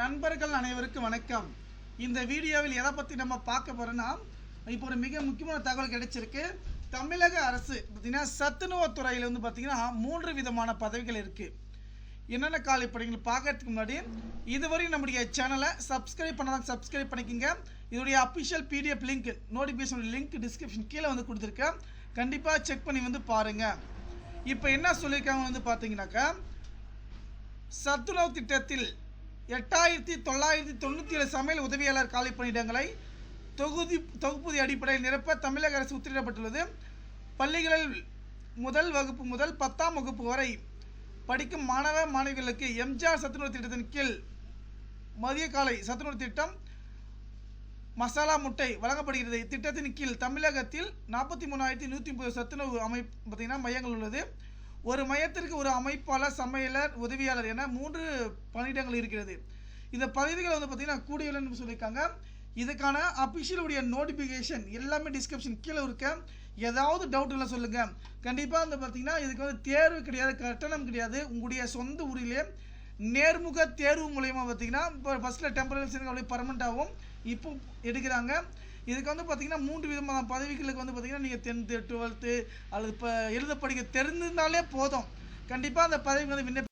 நண்பர்கள் அனைவருக்கும் வணக்கம். இந்த வீடியோவில் எதை பற்றி நம்ம பார்க்க போகிறோன்னா இப்போ ஒரு மிக முக்கியமான தகவல் கிடைச்சிருக்கு. தமிழக அரசு பார்த்தீங்கன்னா சத்துணவு துறையில் வந்து பார்த்திங்கன்னா மூன்று விதமான பதவிகள் இருக்குது என்னென்ன காலை பணிகள் பார்க்கறதுக்கு முன்னாடி இதுவரை நம்முடைய சேனலை சப்ஸ்கிரைப் பண்ணாதான் சப்ஸ்கிரைப் பண்ணிக்கோங்க. இதோடைய official PDF link notification link description கீழே வந்து கொடுத்துருக்கேன் கண்டிப்பாக செக் பண்ணி வந்து பாருங்கள் இப்போ என்ன சொல்லியிருக்காங்க வந்து பார்த்தீங்கன்னாக்கா சத்துணவு திட்டத்தில் எட்டாயிரத்தி தொள்ளாயிரத்தி தொண்ணூற்றி ஏழு சமையல் உதவியாளர் காலி பணியிடங்களை தொகுதி தொகுப்பூதி அடிப்படையில் நிரப்ப தமிழக அரசு உத்தரவிடப்பட்டுள்ளது. பள்ளிகளில் முதல் வகுப்பு முதல் பத்தாம் வகுப்பு வரை படிக்கும் மாணவ மாணவிகளுக்கு எம்ஜிஆர் சத்துணவு திட்டத்தின் கீழ் மதிய காலை சத்துணவு திட்டம் மசாலா முட்டை வழங்கப்படுகிறது. இத்திட்டத்தின் கீழ் தமிழகத்தில் நாற்பத்தி மூணாயிரத்தி நூற்றி முப்பது சத்துணவு அமைப்பு பார்த்திங்கன்னா மையங்கள் உள்ளது. ஒரு மையத்திற்கு ஒரு அமைப்பாளர் சமையலர் உதவியாளர் என மூன்று பணியிடங்கள் இருக்கிறது. இந்த பதவிகள் வந்து பார்த்திங்கன்னா கூடியுள்ளன்னு சொல்லியிருக்காங்க. இதுக்கான அஃபிஷியலுடைய நோட்டிஃபிகேஷன் எல்லாமே டிஸ்கிரிப்ஷன் கீழே இருக்க. ஏதாவது டவுட்டுகளை சொல்லுங்கள் கண்டிப்பாக வந்து பார்த்தீங்கன்னா இதுக்கு வந்து தேர்வு கிடையாது கட்டணம் கிடையாது. உங்களுடைய சொந்த ஊரிலே நேர்முக தேர்வு மூலயமா பார்த்தீங்கன்னா இப்போ ஃபஸ்ட்டில் டெம்பரரி சேர்ந்து அப்படியே பர்மனெண்ட்டாகவும் இப்போ எடுக்கிறாங்க. இதுக்கு வந்து பார்த்தீங்கன்னா மூன்று விதமான பதவிகளுக்கு வந்து பார்த்தீங்கன்னா நீங்கள் டென்த்து டுவெல்த்து அல்லது இப்போ எழுத படிக்க தெரிஞ்சிருந்தாலே போதும். கண்டிப்பாக அந்த பதவிக்கு வந்து விண்ணப்ப